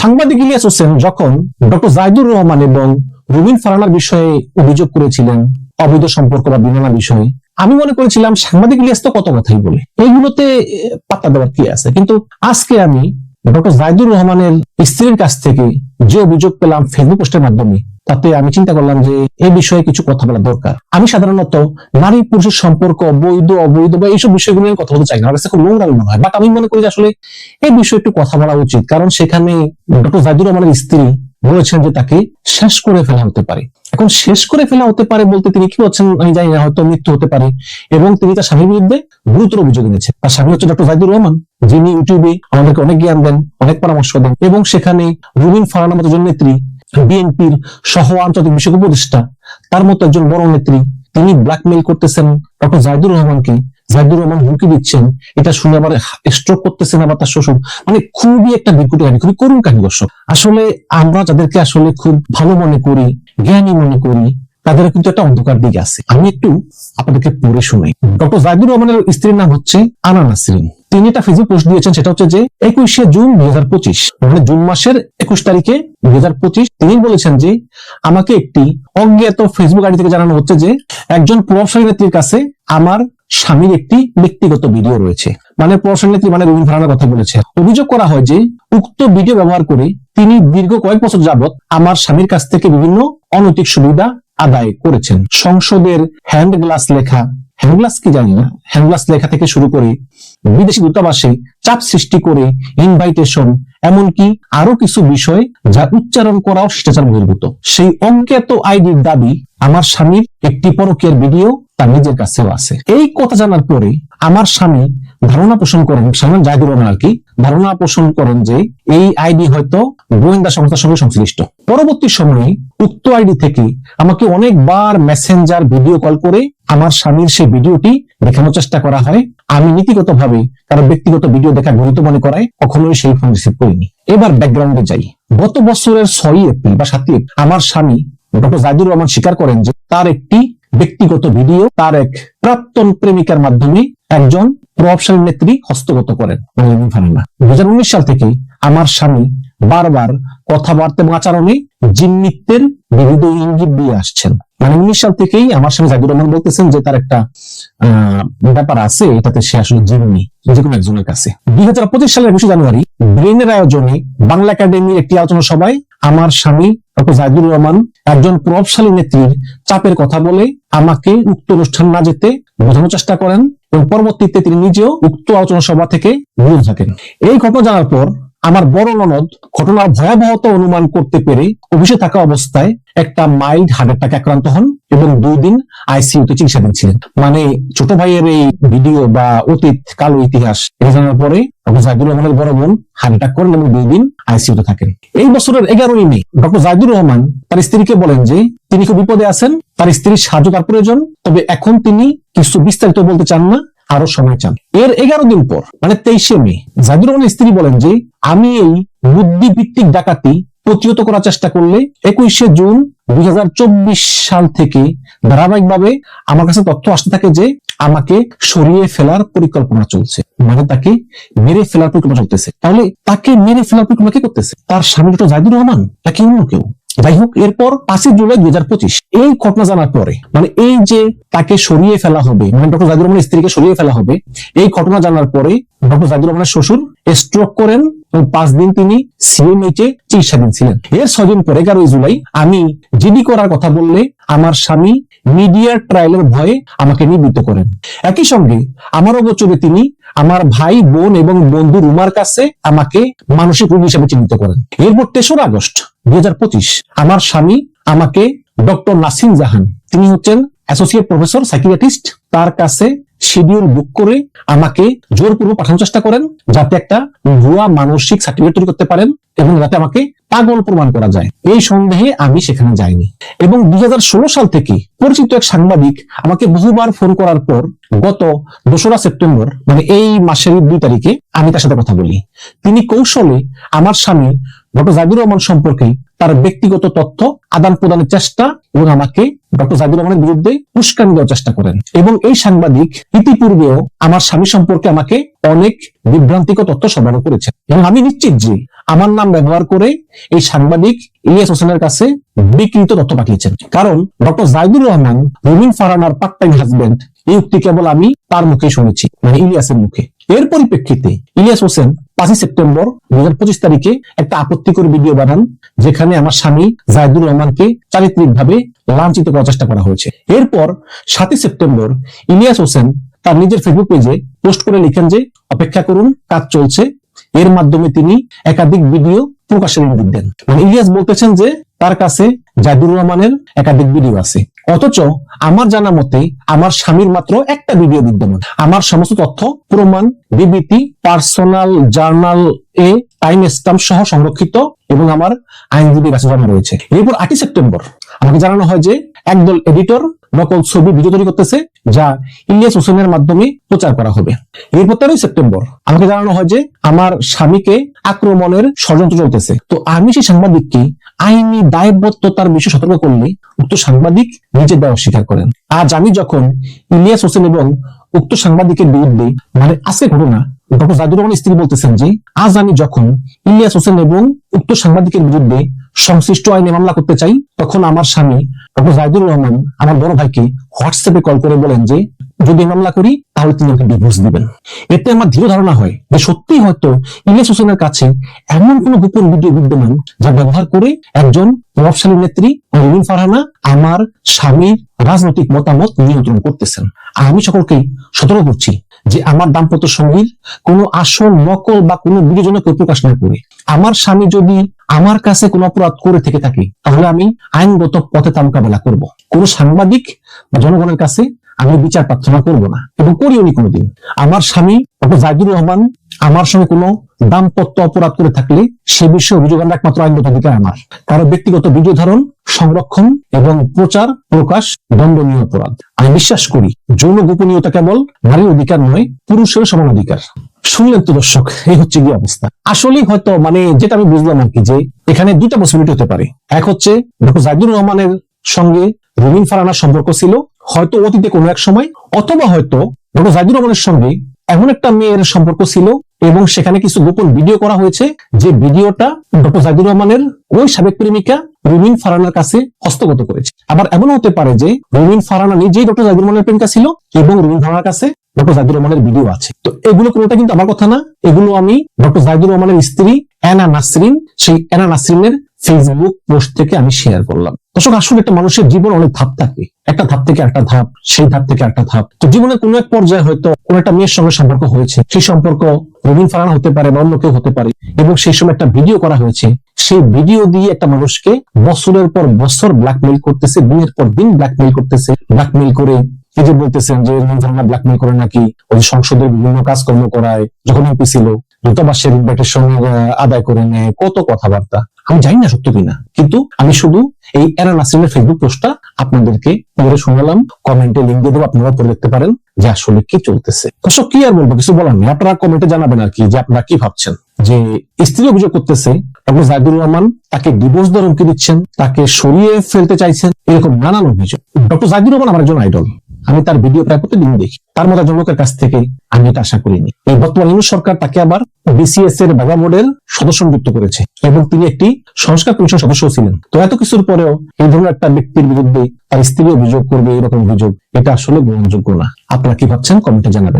সাংবাদিক ইলিয়াস হোসেন যখন ডক্টর জাহিদুর রহমান এবং রুবিন ফারানার বিষয়ে অভিযোগ করেছিলেন, অবৈধ সম্পর্ক বা বিমানা বিষয়ে, আমি মনে করেছিলাম সাংবাদিক ইলিয়াস তো কত কথাই বলে। এইগুলোতে পাত্তা দেওয়ার কি আছে? কিন্তু আজকে আমি ডক্টর জাহিদুর রহমানের স্ত্রীর কাছ থেকে যে অভিযোগ পেলাম ফেসবুক পোস্টের মাধ্যমে, তাতে আমি চিন্তা করলাম যে এই বিষয়ে কিছু কথা বলা দরকার। আমি সাধারণত নারী পুরুষের সম্পর্ক, বৈধ, অবৈধ বা এইসব বিষয়গুলো নিয়ে কথা বলতে চাই না। খুব নোংরামি মনে হয়। বাট আমি মনে করি যে আসলে এই বিষয়ে একটু কথা বলা উচিত। কারণ সেখানে ডক্টর জাহিদুর রহমানের স্ত্রী বলেছেন যে তাকে শেষ করে ফেলা হতে পারে। এখন শেষ করে ফেলা হতে পারে বলতে তিনি কি বলছেন আমি জানি না, হয়তো মৃত্যু হতে পারে। এবং তিনি তার স্বামীর বিরুদ্ধে গুরুতর অভিযোগ এনেছেন। তার স্বামী হচ্ছে ডক্টর জাহিদুর রহমান, যিনি ইউটিউবে আমাদেরকে অনেক জ্ঞান দেন, অনেক পরামর্শ দেন, এবং সেখানে রুবিন ফারানার মতো একজন নেত্রী, বিএনপির সহ আন্তর্জাতিক বিষয়ক উপদেষ্টা, তার মতো একজন বড় নেত্রী, তিনি ব্ল্যাকমেইল করতেছেন ডক্টর জাহিদুর রহমানকে। জাহিদুর রহমান হুমকি দিচ্ছেন, এটা শুনে আবার স্ট্রোক করতেছেন আবার তার শ্বশুর মানে খুবই একটা বিকট কাহিনী, খুবই করুণ কাহিনী দর্শক। আসলে আমরা যাদেরকে আসলে খুব ভালো মনে করি, জ্ঞানী মনে করি, তাদের কিন্তু একটা অন্ধকার দিক আছে। আমি একটু আপনাদেরকে পড়ে শুনাই। ডক্টর জাহিদুর রহমানের স্ত্রীর নাম হচ্ছে আনা নাসরিন। তিনি একটা ফেসবুক পোস্ট দিয়েছেন, সেটা হচ্ছে যে, একুশে জুন দুই হাজার পঁচিশ মানে জুন মাসের একুশ তারিখে দুই হাজার পঁচিশ, তিনি বলেছেন যে, আমাকে একটি অজ্ঞাত ফেসবুক আইডি থেকে জানানো হচ্ছে যে, একজন প্রভাবশালী নেত্রীর কাছে আমার স্বামীর একটি ব্যক্তিগত ভিডিও রয়েছে। মানে প্রভাবশালী নেত্রী মানে রবীন্দ্র ফারানার কথা বলেছে। অভিযোগ করা হয় যে, উক্ত ভিডিও ব্যবহার করে তিনি দীর্ঘ কয়েক বছর যাবত আমার স্বামীর কাছ থেকে বিভিন্ন অনৈতিক সুবিধা আদায় করেছেন। সংসদের হ্যান্ড গ্লাস লেখা হ্যান্ডগ্লাস কি জানি না? হ্যান্ড গ্লাস লেখা থেকে শুরু করে বিদেশি দূতাবাসে চাপ সৃষ্টি করে ইনভাইটেশন এমনকি আরও কিছু বিষয় যা উচ্চারণ করাও শিষ্টাচার বহির্ভূত। সেই অজ্ঞাত আইডির দাবি, আমার স্বামীর একটি পরকীয়ার ভিডিও তার নিজের কাছেও আছে। এই কথা জানার পরে আমার স্বামী ধারণা পোষণ করেন স্বামী জাহিদুর রহমান আর কি, ধারণা পোষণ করেন যে এই আইডি হয়তো গোয়েন্দা সংস্থার সঙ্গে সংশ্লিষ্ট। পরবর্তী সময়ে উক্ত আইডি থেকে আমাকে অনেকবার মেসেঞ্জার ভিডিও কল করে আমার স্বামীর সেই ভিডিওটি দেখানোর চেষ্টা করা হয়। আমি নীতিগতভাবে কারও ব্যক্তিগত ভিডিও দেখা গরিত মনে করায় কখনোই সেই ফোন রিসিভ করিনি। এবার ব্যাকগ্রাউন্ডে যাই। গত বছরের ছয়ই এপ্রিল বা সাতই আমার স্বামী ডক্টর জাহিদুর রহমান স্বীকার করেন যে তার একটি ব্যক্তিগত ভিডিও তার এক প্রাক্তন প্রেমিকার মাধ্যমে একজন প্রভাবশালী নেত্রী হস্তগত করেন। দু সাল থেকে আমার স্বামী বারবার কথাবার্তা এবং আচরণে জিন্নিত্বের বিবিধ ইঙ্গিত দিয়ে আসছেন। মানে উনিশ সাল থেকেই আমার স্বামী জাহিদুর রহমান বলতেছেন যে তার একটা ব্যাপার আছে, এটাতে সে আসলে জিম্মি যে কোনো একজনের কাছে। দুই হাজার পঁচিশ সালের একুশে জানুয়ারি ব্রেনের আয়োজনে বাংলা একাডেমির একটি আলোচনা সভায় আমার স্বামী ডক্টর জাহিদুর রহমান একজন প্রভাবশালী নেত্রীর চাপের কথা বলে আমাকে উক্ত অনুষ্ঠান না যেতে বোঝানোর চেষ্টা করেন এবং পরবর্তীতে তিনি নিজেও উক্ত আলোচনা সভা থেকে দূরে থাকেন। এই ঘটনা জানার পর আমার বড় ননদ ঘটনার ভয়াবহতা অনুমান করতে পেরে অফিসে থাকা অবস্থায় একটা মাইল্ড হার্ট অ্যাটাক আক্রান্ত হন এবং দুই দিন আইসিইউতে চিকিৎসাধীন ছিলেন মানে ছোট ভাইয়ের এই ভিডিও বা অতীত, কালো ইতিহাস এটা জানার পরে ডক্টর জাহিদুর রহমানের বড় বোন হার্ট অ্যাটাক করেন এবং দুই দিন আইসিইউতে থাকেন। এই বছরের এগারোই মে ডক্টর জাহিদুর রহমান তার স্ত্রীকে বলেন যে, তিনি খুব বিপদে আছেন, তার স্ত্রীর সাহায্য তার প্রয়োজন, তবে এখন তিনি কিছু বিস্তারিত বলতে চান না। আরও সময় চান। এর এগারো দিন পর মানে তেইশে মে জাহিদুর স্ত্রী বলেন যে, আমি এই বুদ্ধিভিত্তিক ডাকাতি প্রতিহত করার চেষ্টা করলে একুশে জুন দুই হাজার চব্বিশ সাল থেকে ধারাবাহিকভাবে আমার কাছে তথ্য আসতে থাকে যে, আমাকে সরিয়ে ফেলার পরিকল্পনা চলছে। মানে তাকে মেরে ফেলার পরিকল্পনা চলতেছে। তাহলে তাকে মেরে ফেলার পরিকল্পনা কে করতেছে? তার স্বামী ডক্টর জাহিদুর রহমান? নাকি অন্য কেউ? যাই হোক এরপর পাঁচই জুলাই দুই হাজার পঁচিশ, এই ঘটনা জানার পরে মানে এই যে তাকে সরিয়ে ফেলা হবে মানে ডক্টর জাহিদুর রহমানের স্ত্রীকে সরিয়ে ফেলা হবে, এই ঘটনা জানার পরে ডক্টর জাহিদুর রহমানের শ্বশুর স্ট্রোক করেন এবং পাঁচ দিন তিনি সিএমএইচে চিকিৎসাধীন ছিলেন। এর ছদিন পরে, এগারোই জুলাই, আমি জিডি করার কথা বললে আমার স্বামী মিডিয়ার ট্রায়ালের ভয়ে আমাকে নিবৃত্ত করেন। একই সঙ্গে আমার অগোচরে তিনি আমার ভাই, বোন এবং বন্ধু রুমার কাছে আমাকে মানসিক রোগী হিসেবে চিহ্নিত করেন। এরপর তেসরা আগস্ট দু হাজার পঁচিশ, আমার স্বামী আমাকে ডক্টর নাসিম জাহান, তিনি হচ্ছেন অ্যাসোসিয়েট প্রফেসর সাইকিয়াট্রিস্ট তার কাছে শিডিউল বুক করে আমাকে জোরপূর্বক পাঠানোর চেষ্টা করেন, যাতে একটা ভুয়া মানসিক সার্টিফিকেট তৈরি করতে পারেন এবং যাতে আমাকে পাগল প্রমাণ করা যায়। এই সন্দেহে আমি সেখানে যাইনি। এবং দুই হাজার ষোলো সাল থেকে পরিচিত এক সাংবাদিক আমাকে বহুবার ফোন করার পর গত দোসরা সেপ্টেম্বর মানে এই মাসের দুই তারিখে আমি তার সাথে কথা বলি। তিনি কৌশলে আমার স্বামী ডক্টর জাহিদুর রহমান সম্পর্কে তার ব্যক্তিগত তথ্য, আদান প্রদানের চেষ্টা, এবং আমাকে ডক্টর জাহিদুর রহমানের বিরুদ্ধে উস্কানি দেওয়ার চেষ্টা করেন। এবং এই সাংবাদিক ইতিপূর্বেও আমার স্বামী সম্পর্কে আমাকে অনেক বিভ্রান্তিকর তথ্য সরবরাহ করেছেন। এবং আমি নিশ্চিত যে আমার নাম ব্যবহার করে এই সাংবাদিক ইলিয়াস হোসেনের কাছে বিকৃত তথ্য পাঠিয়েছেন। কারণ ডক্টর জাইদুর রহমান, রুমিন ফারানার পার্ট টাইম হাজবেন্ড এই উক্তি কেবল আমি তার মুখে শুনেছি মানে ইলিয়াসের মুখে। এর পরিপ্রেক্ষিতে ইলিয়াস হোসেন পাঁচই সেপ্টেম্বর দুই তারিখে একটা আপত্তিকর ভিডিও বানান, যেখানে আমার স্বামী জায়দুর রহমানকে চারিত্রিকভাবে লাঞ্ছিত করার চেষ্টা করা হয়েছে। এরপর সাতই সেপ্টেম্বর ইলিয়াস হোসেন তার নিজের ফেসবুক পেজে পোস্ট করে লিখেন যে, অপেক্ষা করুন, কাজ চলছে। এর মাধ্যমে তিনি একাধিক ভিডিও প্রকাশের ইঙ্গিত দেন। মানে ইলিয়াস বলতেছেন যে, তার কাছে জায়দুর রহমানের একাধিক ভিডিও আছে। অথচ আমার জানা মতে আমার স্বামীর মাত্র একটা ভিডিও বিদ্যমান। আমার সমস্ত তথ্য, প্রমাণ, বিবৃতি পার্সোনাল জার্নাল এ টাইম স্টাম্প সহ সংরক্ষিত এবং আমার আইনজীবী কাছে জমা রয়েছে। এরপর আটই সেপ্টেম্বর, আমাকে জানানো হয় যে একদল এডিটর নকল ছবি ভিডিও তৈরি করতেছে, যা ইলিয়াস হোসেনের মাধ্যমে প্রচার করা হবে। এরপর তেরোই সেপ্টেম্বর, আমাকে জানানো হয় যে আমার স্বামীকে আক্রমণের ষড়যন্ত্র চলতেছে। তো আমি সেই সাংবাদিককে আইনি দায়বদ্ধতার বিষয়ে সতর্ক করলে উক্ত সাংবাদিক নিজে দেওয়া স্বীকার করেন। আজ আমি যখন ইলিয়াস হোসেন এবং উক্ত সাংবাদিকের বিরুদ্ধে মানে আজকে ঘটনা, ডক্টর জাদুর রহমান স্ত্রী বলতেছেন যে, আজ আমি যখন ইলিয়াস হোসেন এবং উক্ত সাংবাদিকের বিরুদ্ধে সংশ্লিষ্ট আইনে মামলা করতে চাই, তখন আমার স্বামী ডক্টর জাহিদুর রহমান আমার বড় ভাইকে হোয়াটসঅ্যাপে কল করে বলেন যে, যদি মামলা করি, তাহলে তিনি আমাকে ডিভোর্স দিবেন। এতে আমার দৃঢ় ধারণা হয় যে সত্যি হয়তো ইলিয়াস হোসেনের কাছে এমন কোন গোপন ভিডিও বিদ্যমান যা ব্যবহার করে একজন প্রভাবশালী নেত্রী রবিন ফারহানা আমার স্বামীর রাজনৈতিক মতামত নিয়ন্ত্রণ করতেছেন। আর আমি সকলকেই সতর্ক করছি যে আমার দাম্পত্য সঙ্গীর কোনো আসল নকল বা কোনো বিজনে কেউ প্রকাশ না করে। আমার স্বামী যদি আমার কাছে কোনো অপরাধ করে থেকে থাকে, তাহলে আমি আইনগত পথে তা মোকাবেলা করব। কোনো সাংবাদিক বা জনগণের কাছে আমি বিচার প্রার্থনা করব না এবং করিও নি কোনোদিন। আমার স্বামী ডক্টর জাহিদুর রহমান আমার সঙ্গে কোনো দাম্পত্য অপরাধ করে থাকলে সে বিষয়ে অভিযোগ আনার একমাত্র আইনগত অধিকার আমার। কারও ব্যক্তিগত ভিডিও ধারণ, সংরক্ষণ এবং প্রচার, প্রকাশ দণ্ডনীয় অপরাধ। আমি বিশ্বাস করি, যৌন গোপনীয়তা কেবল নারীর অধিকার নয় পুরুষের সমান অধিকার। শুনলেন তো দর্শক, এই হচ্ছে কি অবস্থা। আসলেই হয়তো মানে যেটা আমি বুঝলাম আর কি, যে এখানে দুটা পসিবিলিটি হতে পারে। এক হচ্ছে ডক্টর জাহিদুর রহমানের সঙ্গে রুমিন ফারানার সম্পর্ক ছিল, হয়তো অতীতে কোনো এক সময়, অথবা হয়তো ডক্টর জাহিদুর রহমানের সঙ্গে এমন একটা মেয়ের সম্পর্ক ছিল এবং সেখানে কিছু গোপন ভিডিও করা হয়েছে যে ভিডিওটা ডক্টর জাহিদুর রহমানের ওই সাবেক প্রেমিকা রুমিন ফারানার কাছে হস্তগত করেছে। আবার এমন হতে পারে যে রুমিন ফারানা নিজেই ডক্টর জাহিদুর রহমানের প্রেমিকা ছিল এবং রুমিন ফারানার কাছে ডক্টর জাহিদুর রহমানের ভিডিও আছে। তো এগুলো কোনোটা কিন্তু আমার কথা না, এগুলো আমি ডক্টর জাহিদুর রহমানের স্ত্রী অ্যানা নাসরিন, সেই অ্যানা নাসরিনের ফেসবুক পোস্ট থেকে আমি শেয়ার করলাম। দর্শক, আসলে একটা মানুষের জীবন অনেক ধাপ থাকে। একটা ধাপ থেকে একটা ধাপ, সেই ধাপ থেকে একটা ধাপ। তো জীবনের কোনো এক পর্যায়ে হয়তো কোন একটা মেয়ের সঙ্গে সম্পর্ক হয়েছে। সেই সম্পর্ক রবীন ফারানা হতে পারে বা অন্য কেউ হতে পারে। এবং সেই সময় একটা ভিডিও করা হয়েছে। সেই ভিডিও দিয়ে একটা মানুষকে বছরের পর বছর ব্ল্যাকমেইল করতেছে দিনের পর দিন ব্ল্যাকমেইল করতেছে। ব্ল্যাকমেইল করে এই যে বলতেছেন যে রবীন ফারানা ব্ল্যাকমেইল করে নাকি? ওই সংসদের বিভিন্ন কাজকর্ম করায়, যখন এমপি ছিল, দূতাবাসের ইনভাইটেশন আদায় করে নেয়। কত কথাবার্তা। আমি জানি না সত্য কিনা, কিন্তু আমি শুধু এই এরা নাসরিনের ফেসবুক পোস্টটা আপনাদেরকে পড়ে শোনালাম। কমেন্টে লিঙ্ক দিয়ে দেবো আপনারা পড়ে দেখতে পারেন যে আসলে কি চলতেছে। দর্শক, কি আর বলব, কিছু বলার নেই। আপনারা কমেন্টে জানাবেন আর কি, যে আপনারা কি ভাবছেন? যে স্ত্রী অভিযোগ করতেছে, ডক্টর জাহিদুর রহমান তাকে ডিভোর্স দেওয়ার হুমকি দিচ্ছেন, তাকে সরিয়ে ফেলতে চাইছেন, এরকম নানান অভিযোগ। ডক্টর জাহিদুর রহমান আমার একজন আইডল আমি তার ভিডিও প্রায় প্রতিদিন দেখি। তার মতো জনকের কাছ থেকে আমি এটা আশা করিনি। এই বর্তমান সরকার তাকে আবার বিসিএস এর বাবা মডেল সদস্য নিযুক্ত করেছে এবং তিনি একটি সংস্কার কমিশন সদস্য ছিলেন। তো এত কিছুর পরেও এই ধরনের একটা ব্যক্তির বিরুদ্ধে তার স্ত্রী অভিযোগ করবে, এরকম অভিযোগ, এটা আসলে গ্রহণযোগ্য না। আপনারা কি ভাবছেন? কমেন্টে জানাবেন।